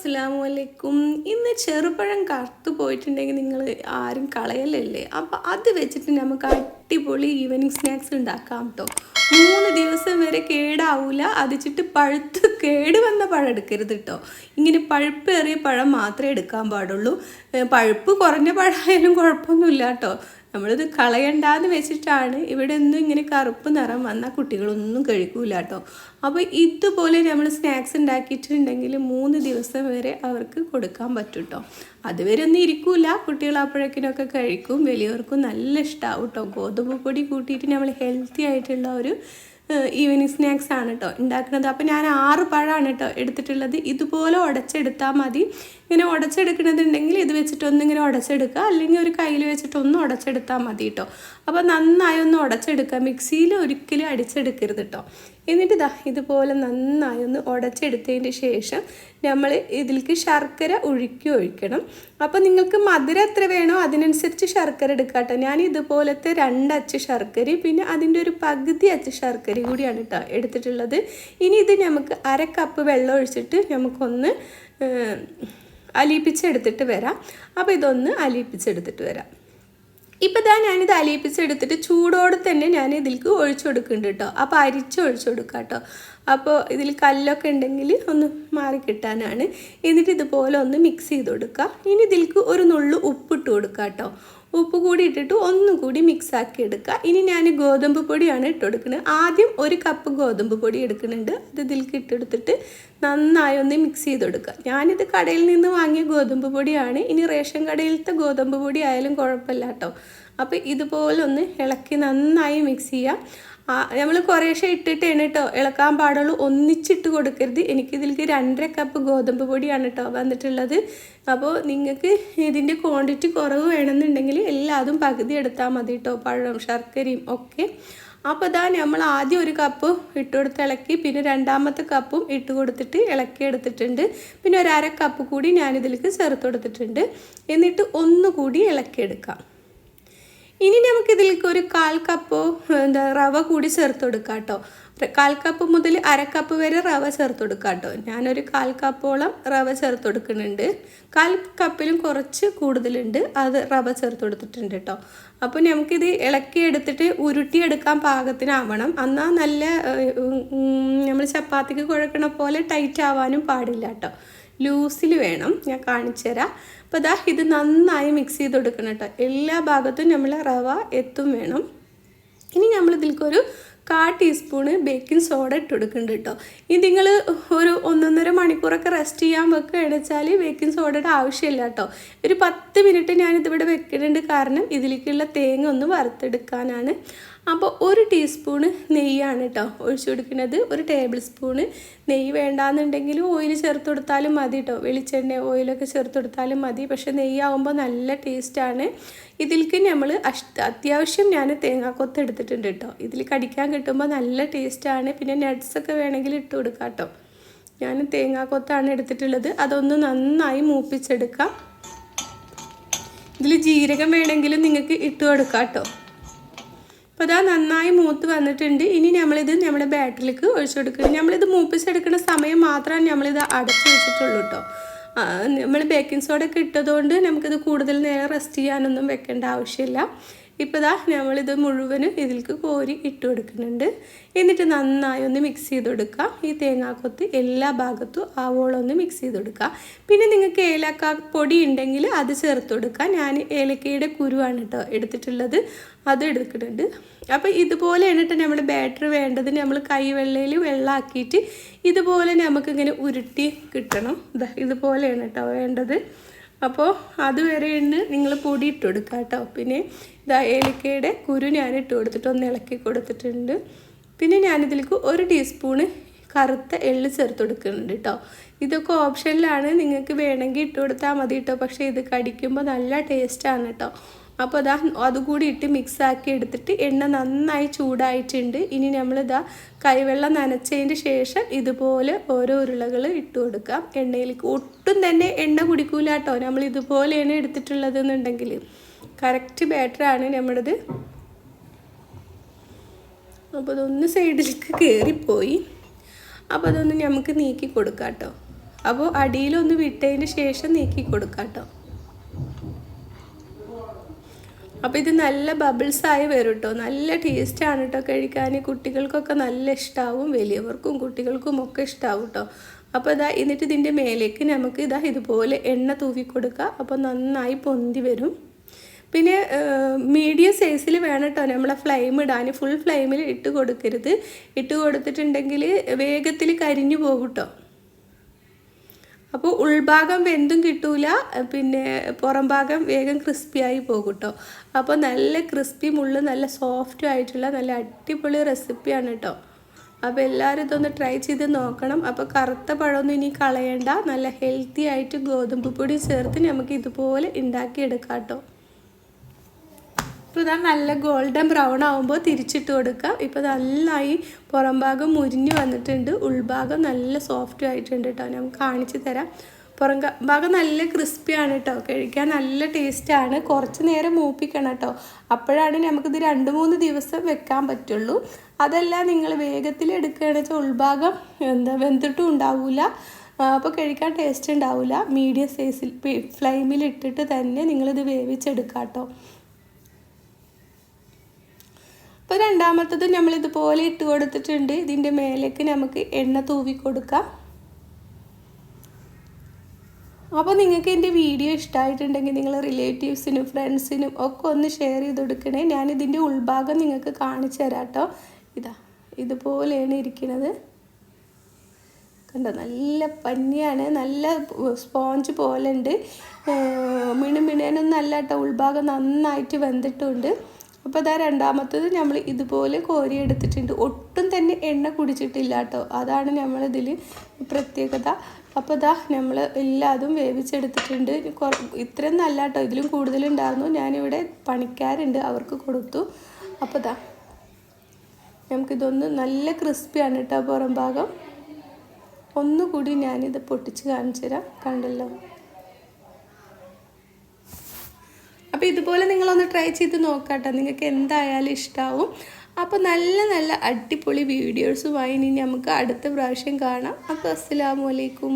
അസ്സാം വലൈക്കും ഇന്ന് ചെറുപഴം കറുത്തു പോയിട്ടുണ്ടെങ്കിൽ നിങ്ങൾ ആരും കളയലല്ലേ? അപ്പം അത് വെച്ചിട്ട് നമുക്ക് അടിപൊളി ഈവനിങ് സ്നാക്സ് ഉണ്ടാക്കാം കേട്ടോ മൂന്ന് ദിവസം വരെ കേടാവൂല. അതിച്ചിട്ട് പഴുത്ത് കേട് വന്ന പഴം എടുക്കരുത് കേട്ടോ ഇങ്ങനെ പഴുപ്പേറിയ പഴം മാത്രമേ എടുക്കാൻ പാടുള്ളൂ. പഴുപ്പ് കുറഞ്ഞ പഴമായാലും കുഴപ്പമൊന്നുമില്ല കേട്ടോ നമ്മളിത് കളയണ്ടാന്ന് വെച്ചിട്ടാണ് ഇവിടെ ഒന്നും ഇങ്ങനെ കറുപ്പ് നിറം വന്നാൽ കുട്ടികളൊന്നും കഴിക്കൂല കേട്ടോ. അപ്പോൾ ഇതുപോലെ നമ്മൾ സ്നാക്സ് ഉണ്ടാക്കിയിട്ടുണ്ടെങ്കിൽ മൂന്ന് ദിവസം വരെ അവർക്ക് കൊടുക്കാൻ പറ്റും കേട്ടോ അതുവരെ ഒന്നും ഇരിക്കൂല. കുട്ടികൾ അപ്പോഴേക്കിനൊക്കെ കഴിക്കും. വലിയവർക്കും നല്ല ഇഷ്ടമാവും കേട്ടോ ഗോതമ്പ് പൊടി കൂട്ടിയിട്ട് നമ്മൾ ഹെൽത്തി ആയിട്ടുള്ള ഒരു ഈവനിങ് സ്നാക്സ് ആണ് കേട്ടോ ഉണ്ടാക്കുന്നത് അപ്പോൾ ഞാൻ ആറ് പഴമാണ് കേട്ടോ എടുത്തിട്ടുള്ളത്. ഇതുപോലെ ഉടച്ചെടുത്താൽ മതി. ഇങ്ങനെ ഉടച്ചെടുക്കണതുണ്ടെങ്കിൽ ഇത് വെച്ചിട്ടൊന്നിങ്ങനെ ഉടച്ചെടുക്കുക അല്ലെങ്കിൽ ഒരു കയ്യിൽ വെച്ചിട്ട് ഒന്ന് ഉടച്ചെടുത്താൽ മതി കേട്ടോ അപ്പോൾ നന്നായി ഒന്ന് ഉടച്ചെടുക്കുക. മിക്സിയിൽ ഒരിക്കലും അടിച്ചെടുക്കരുത് കേട്ടോ എന്നിട്ട് ഇതാ ഇതുപോലെ നന്നായി ഒന്ന് ഉടച്ചെടുത്തതിന് ശേഷം നമ്മൾ ഇതിലേക്ക് ശർക്കര ഒഴുക്കി ഒഴിക്കണം. അപ്പോൾ നിങ്ങൾക്ക് മധുരം എത്ര വേണോ അതിനനുസരിച്ച് ശർക്കര എടുക്കുക കേട്ടോ ഞാൻ ഇതുപോലത്തെ രണ്ടച്ച് ശർക്കരയും പിന്നെ അതിന്റെ ഒരു പകുതി അച്ച് ശർക്കരയും കൂടിയാണ് കേട്ടോ എടുത്തിട്ടുള്ളത്. ഇനി ഇത് നമുക്ക് അര കപ്പ് വെള്ളം ഒഴിച്ചിട്ട് നമുക്കൊന്ന് അലിയിപ്പിച്ചെടുത്തിട്ട് വരാം. അപ്പോൾ ഇതൊന്ന് അലിയിപ്പിച്ചെടുത്തിട്ട് വരാം. ഇപ്പം ഇതാ ഞാനിത് അലിയിപ്പിച്ചെടുത്തിട്ട് ചൂടോടെ തന്നെ ഞാൻ ഇതിലേക്ക് ഒഴിച്ചു കൊടുക്കുന്നുണ്ട് കേട്ടോ. അപ്പോൾ അരിച്ച് ഒഴിച്ചു കൊടുക്കുക കേട്ടോ അപ്പോൾ ഇതിൽ കല്ലൊക്കെ ഉണ്ടെങ്കിൽ ഒന്ന് മാറി കിട്ടാനാണ്. എന്നിട്ട് ഇതുപോലെ ഒന്ന് മിക്സ് ചെയ്ത് കൊടുക്കുക. ഇനി ഇതിലേക്ക് ഒരു നുള്ളു ഉപ്പിട്ട് കൊടുക്കുക കേട്ടോ ഉപ്പ് കൂടി ഇട്ടിട്ട് ഒന്നും കൂടി മിക്സ് ആക്കി എടുക്കുക. ഇനി ഞാൻ ഗോതമ്പ് പൊടിയാണ് ഇട്ടുകൊടുക്കുന്നത് ആദ്യം ഒരു കപ്പ് ഗോതമ്പ് പൊടി എടുക്കുന്നുണ്ട്. അത് ഇതിലേക്ക് ഇട്ടെടുത്തിട്ട് നന്നായി ഒന്ന് മിക്സ് ചെയ്ത് കൊടുക്കുക. ഞാനിത് കടയിൽ നിന്ന് വാങ്ങിയ ഗോതമ്പ് പൊടിയാണ്. ഇനി റേഷൻ കടയിലത്തെ ഗോതമ്പ് പൊടി ആയാലും കുഴപ്പമില്ല കേട്ടോ. അപ്പോൾ ഇതുപോലെ ഒന്ന് ഇളക്കി നന്നായി മിക്സ് ചെയ്യുക. നമ്മൾ കുറേശ്ശെ ഇട്ടിട്ടാണ് കേട്ടോ ഇളക്കാൻ പാടുള്ളൂ. ഒന്നിച്ചിട്ട് കൊടുക്കരുത്. എനിക്കിതിലേക്ക് രണ്ടര കപ്പ് ഗോതമ്പ് പൊടിയാണ് കേട്ടോ വന്നിട്ടുള്ളത്. അപ്പോൾ നിങ്ങൾക്ക് ഇതിന്റെ ക്വാണ്ടിറ്റി കുറവ് വേണമെന്നുണ്ടെങ്കിൽ എല്ലാതും പകുതി എടുത്താൽ മതി കേട്ടോ പഴം ശർക്കരയും ഒക്കെ. അപ്പോൾ ഇതാ നമ്മൾ ആദ്യം ഒരു കപ്പ് ഇട്ട് കൊടുത്ത് ഇളക്കി പിന്നെ രണ്ടാമത്തെ കപ്പും ഇട്ട് കൊടുത്തിട്ട് ഇളക്കി എടുത്തിട്ടുണ്ട്. പിന്നെ ഒരു കപ്പ് കൂടി ഞാനിതിലേക്ക് ചേർത്ത് കൊടുത്തിട്ടുണ്ട്. എന്നിട്ട് ഒന്നുകൂടി ഇളക്കിയെടുക്കാം. ഇനി നമുക്ക് ഇതിലേക്ക് ഒരു കാൽ കപ്പ് എന്താ റവ കൂടി ചേർത്ത് കൊടുക്കാം കേട്ടോ. കാൽ കപ്പ് മുതൽ അര കപ്പ് വരെ റവ ചേർത്ത് കൊടുക്കാം കേട്ടോ. ഞാനൊരു കാൽ കപ്പോളം റവ ചേർത്ത് കൊടുക്കുന്നുണ്ട്. കാൽ കപ്പിലും കുറച്ച് കൂടുതലുണ്ട്. അത് റവ ചേർത്ത് കൊടുത്തിട്ടുണ്ട് കേട്ടോ. അപ്പോൾ നമുക്കിത് ഇളക്കി എടുത്തിട്ട് ഉരുട്ടിയെടുക്കാൻ പാകത്തിനാവണം. എന്നാൽ നല്ല നമ്മൾ ചപ്പാത്തിക്ക് കുഴക്കണ പോലെ ടൈറ്റ് ആവാനും പാടില്ല കേട്ടോ. ലൂസിൽ വേണം. ഞാൻ കാണിച്ചു തരാം അപ്പോൾ ഇതാ ഇത് നന്നായി മിക്സ് ചെയ്ത് കൊടുക്കണം കേട്ടോ. എല്ലാ ഭാഗത്തും നമ്മൾ റവ എത്തും വേണം. ഇനി നമ്മൾ ഇതിലേക്കൊരു കാ ടീസ്പൂണ് ബേക്കിംഗ് സോഡ ഇട്ട് കൊടുക്കുന്നുണ്ട് കേട്ടോ ഇത് നിങ്ങൾ ഒരു ഒന്നൊന്നര മണിക്കൂറൊക്കെ റെസ്റ്റ് ചെയ്യാൻ വെക്കുകയാണെന്ന് വെച്ചാൽ ബേക്കിംഗ് സോഡയുടെ ആവശ്യമില്ല കേട്ടോ ഒരു പത്ത് മിനിറ്റ് ഞാനിതിവിടെ വെക്കുന്നുണ്ട് കാരണം ഇതിലേക്കുള്ള തേങ്ങ ഒന്ന് വറുത്തെടുക്കാനാണ്. അപ്പോൾ ഒരു ടീസ്പൂണ് നെയ്യാണ് കേട്ടോ ഒഴിച്ചു കൊടുക്കുന്നത്. ഒരു ടേബിൾ സ്പൂണ് നെയ്യ് വേണ്ടാന്നുണ്ടെങ്കിൽ ഓയിൽ ചേർത്ത് കൊടുത്താലും മതി കേട്ടോ വെളിച്ചെണ്ണ ഓയിലൊക്കെ ചേർത്ത് കൊടുത്താലും മതി. പക്ഷേ നെയ്യാവുമ്പോൾ നല്ല ടേസ്റ്റാണ് ഇതിലേക്ക് നമ്മൾ അത്യാവശ്യം ഞാൻ തേങ്ങാക്കൊത്ത് എടുത്തിട്ടുണ്ട് കേട്ടോ ഇതിൽ കടിക്കാൻ കിട്ടുമ്പോൾ നല്ല ടേസ്റ്റാണ് പിന്നെ നട്ട്സൊക്കെ വേണമെങ്കിൽ ഇട്ട് കൊടുക്കാം കേട്ടോ. ഞാൻ തേങ്ങാക്കൊത്താണ് എടുത്തിട്ടുള്ളത്. അതൊന്ന് നന്നായി മൂപ്പിച്ചെടുക്കാം. ഇതിൽ ജീരകം വേണമെങ്കിലും നിങ്ങൾക്ക് ഇട്ട് കൊടുക്കാം കേട്ടോ. അപ്പോൾ അതാ നന്നായി മൂത്ത് വന്നിട്ടുണ്ട്. ഇനി നമ്മളിത് നമ്മുടെ ബാറ്ററിലേക്ക് ഒഴിച്ചു കൊടുക്കണം. നമ്മളിത് മൂപ്പിച്ചെടുക്കുന്ന സമയം മാത്രമാണ് നമ്മളിത് അടച്ചു വെച്ചിട്ടുള്ളൂ കേട്ടോ. നമ്മൾ ബേക്കിംഗ് സോഡ ഒക്കെ ഇട്ടതുകൊണ്ട് നമുക്കിത് കൂടുതൽ നേരം റെസ്റ്റ് ചെയ്യാനൊന്നും വെക്കേണ്ട ആവശ്യമില്ല. ഇപ്പോൾ ഇതാ നമ്മളിത് മുഴുവനും ഇതിലേക്ക് കോരി ഇട്ട് കൊടുക്കുന്നുണ്ട്. എന്നിട്ട് നന്നായി ഒന്ന് മിക്സ് ചെയ്ത് കൊടുക്കാം. ഈ തേങ്ങാക്കൊത്ത് എല്ലാ ഭാഗത്തും ആവോളം ഒന്ന് മിക്സ് ചെയ്ത് കൊടുക്കുക പിന്നെ നിങ്ങൾക്ക് ഏലക്ക പൊടി ഉണ്ടെങ്കിൽ അത് ചേർത്ത് കൊടുക്കുക ഞാൻ ഏലക്കയുടെ കുരുവാണ് കേട്ടോ എടുത്തിട്ടുള്ളത്. അത് എടുക്കുന്നുണ്ട് അപ്പോൾ ഇതുപോലെ എന്നിട്ട് നമ്മൾ ബാറ്റർ വേണ്ടത് നമ്മൾ കൈവെള്ളയിൽ വെള്ളമാക്കിയിട്ട് ഇതുപോലെ നമുക്കിങ്ങനെ ഉരുട്ടി കിട്ടണം. ഇതുപോലെയാണ് കേട്ടോ വേണ്ടത്. അപ്പോൾ അതുവരെയാണ് നിങ്ങൾ പൊടി ഇട്ട് കൊടുക്കുക കേട്ടോ പിന്നെ ഇതാ ഏലക്കയുടെ കുരു ഞാൻ ഇട്ട് കൊടുത്തിട്ട് ഒന്ന് ഇളക്കി കൊടുത്തിട്ടുണ്ട്. പിന്നെ ഞാനിതിലേക്ക് ഒരു ടീസ്പൂണ് കറുത്ത എള്ള് ചേർത്ത് കൊടുക്കുന്നുണ്ട് കേട്ടോ ഇതൊക്കെ ഓപ്ഷനിലാണ്. നിങ്ങൾക്ക് വേണമെങ്കിൽ ഇട്ട് കൊടുത്താൽ മതി കേട്ടോ പക്ഷേ ഇത് കടിക്കുമ്പോൾ നല്ല ടേസ്റ്റാണ് കേട്ടോ അപ്പോൾ അതാ അതുകൂടി ഇട്ട് മിക്സാക്കി എടുത്തിട്ട് എണ്ണ നന്നായി ചൂടായിട്ടുണ്ട്. ഇനി നമ്മളിതാ കൈവെള്ളം നനച്ചതിന് ശേഷം ഇതുപോലെ ഓരോ ഉരുളകൾ ഇട്ട് കൊടുക്കാം. എണ്ണയിലേക്ക് ഒട്ടും തന്നെ എണ്ണ കുടിക്കൂല കേട്ടോ. നമ്മൾ ഇതുപോലെയാണ് എടുത്തിട്ടുള്ളത് എന്നുണ്ടെങ്കിൽ കറക്റ്റ് ബാറ്ററാണ് നമ്മുടേത്. അപ്പോൾ അതൊന്ന് സൈഡിലേക്ക് കയറിപ്പോയി അപ്പോൾ അതൊന്ന് നമുക്ക് നീക്കി കൊടുക്കാം കേട്ടോ. അപ്പോൾ അടിയിലൊന്ന് വിട്ടതിന് ശേഷം നീക്കി കൊടുക്കാം കേട്ടോ. അപ്പോൾ ഇത് നല്ല ബബിൾസ് ആയി വരും കേട്ടോ നല്ല ടേസ്റ്റാണ് കേട്ടോ കഴിക്കാൻ. കുട്ടികൾക്കൊക്കെ നല്ല ഇഷ്ടമാവും വലിയവർക്കും കുട്ടികൾക്കും ഒക്കെ ഇഷ്ടമാവും കേട്ടോ അപ്പോൾ ഇതാ എന്നിട്ട് ഇതിന്റെ മേലേക്ക് നമുക്ക് ഇതാ ഇതുപോലെ എണ്ണ തൂവി കൊടുക്കുക അപ്പോൾ നന്നായി പൊന്തി വരും. പിന്നെ മീഡിയം സൈസിൽ വേണം കേട്ടോ നമ്മളെ ഫ്ലെയിം ഇടാൻ. ഫുൾ ഫ്ലെയിമിൽ ഇട്ട് കൊടുക്കരുത്. ഇട്ട് കൊടുത്തിട്ടുണ്ടെങ്കിൽ വേഗത്തിൽ കരിഞ്ഞു പോകും കേട്ടോ അപ്പോൾ ഉൾഭാഗം വെന്തും കിട്ടൂല പിന്നെ പുറം ഭാഗം വേഗം ക്രിസ്പിയായി പോകും കേട്ടോ അപ്പോൾ നല്ല ക്രിസ്പി മുള്ള് നല്ല സോഫ്റ്റ് ആയിട്ടുള്ള നല്ല അടിപൊളി റെസിപ്പിയാണ് കേട്ടോ അപ്പോൾ എല്ലാവരും ഇതൊന്ന് ട്രൈ ചെയ്ത് നോക്കണം. അപ്പോൾ കറുത്ത പഴമൊന്നും ഇനി കളയണ്ട. നല്ല ഹെൽത്തി ആയിട്ട് ഗോതമ്പ് പൊടി ചേർത്ത് നമുക്ക് ഇതുപോലെ ഉണ്ടാക്കിയെടുക്കാം കേട്ടോ ഇപ്പോൾ ഇതാ നല്ല ഗോൾഡൻ ബ്രൗൺ ആകുമ്പോൾ തിരിച്ചിട്ട് കൊടുക്കാം. ഇപ്പോൾ നന്നായി പുറം ഭാഗം മുരിഞ്ഞ് വന്നിട്ടുണ്ട്. ഉൾഭാഗം നല്ല സോഫ്റ്റ് ആയിട്ടുണ്ട് കേട്ടോ ഞാൻ കാണിച്ചു തരാം. പുറം ഭാഗം നല്ല ക്രിസ്പിയാണ് കേട്ടോ കഴിക്കാൻ നല്ല ടേസ്റ്റാണ് കുറച്ച് നേരം മൂപ്പിക്കണം കേട്ടോ അപ്പോഴാണ് നമുക്കിത് രണ്ട് മൂന്ന് ദിവസം വെക്കാൻ പറ്റുള്ളൂ. അതല്ല നിങ്ങൾ വേഗത്തിൽ എടുക്കുകയാണെന്ന് വെച്ചാൽ ഉൾഭാഗം എന്താ വെന്തിട്ടും ഉണ്ടാവില്ല അപ്പോൾ കഴിക്കാൻ ടേസ്റ്റ് ഉണ്ടാവില്ല മീഡിയം സൈസിൽ ഫ്ലെയിമിൽ ഇട്ടിട്ട് തന്നെ നിങ്ങളിത് വേവിച്ചെടുക്കാം കേട്ടോ അപ്പോൾ രണ്ടാമത്തത് നമ്മൾ ഇതുപോലെ ഇട്ട് കൊടുത്തിട്ടുണ്ട്. ഇതിന്റെ മേലേക്ക് നമുക്ക് എണ്ണ തൂവി കൊടുക്കാം. അപ്പോൾ നിങ്ങൾക്ക് എന്റെ വീഡിയോ ഇഷ്ടമായിട്ടുണ്ടെങ്കിൽ നിങ്ങൾ റിലേറ്റീവ്സിനും ഫ്രണ്ട്സിനും ഒക്കെ ഒന്ന് ഷെയർ ചെയ്ത് കൊടുക്കണേ. ഞാൻ ഇതിന്റെ ഉൾഭാഗം നിങ്ങൾക്ക് കാണിച്ചു തരാം കേട്ടോ. ഇതാ ഇതുപോലെയാണ് ഇരിക്കുന്നത് കണ്ടോ നല്ല പഞ്ഞിയാണ്. നല്ല സ്പോഞ്ച് പോലെ ഉണ്ട്. മിണുമിണേനൊന്നും അല്ല കേട്ടോ. ഉൾഭാഗം നന്നായിട്ട് വെന്തിട്ടുണ്ട്. അപ്പോൾ അതാ രണ്ടാമത്തത് നമ്മൾ ഇതുപോലെ കോരി എടുത്തിട്ടുണ്ട്. ഒട്ടും തന്നെ എണ്ണ കുടിച്ചിട്ടില്ല കേട്ടോ അതാണ് നമ്മളിതിൽ പ്രത്യേകത. അപ്പോൾ ഇതാ നമ്മൾ എല്ലാതും വേവിച്ചെടുത്തിട്ടുണ്ട്. ഇത്രയും നല്ല കേട്ടോ ഇതിലും കൂടുതലുണ്ടായിരുന്നു. ഞാനിവിടെ പണിക്കാരുണ്ട്. അവർക്ക് കൊടുത്തു. അപ്പോൾ ഇതാ നമുക്കിതൊന്ന് നല്ല ക്രിസ്പിയാണ് കേട്ടോ പുറം ഭാഗം. ഒന്നുകൂടി ഞാനിത് പൊട്ടിച്ച് കാണിച്ചു തരാം കണ്ടല്ലോ. അപ്പോൾ ഇതുപോലെ നിങ്ങളൊന്ന് ട്രൈ ചെയ്ത് നോക്കാട്ടോ. നിങ്ങൾക്ക് എന്തായാലും ഇഷ്ടമാവും അപ്പോൾ നല്ല നല്ല അടിപൊളി വീഡിയോസുമായി ഇനി നമുക്ക് അടുത്ത പ്രാവശ്യം കാണാം. അപ്പോൾ അസ്സാമലൈക്കും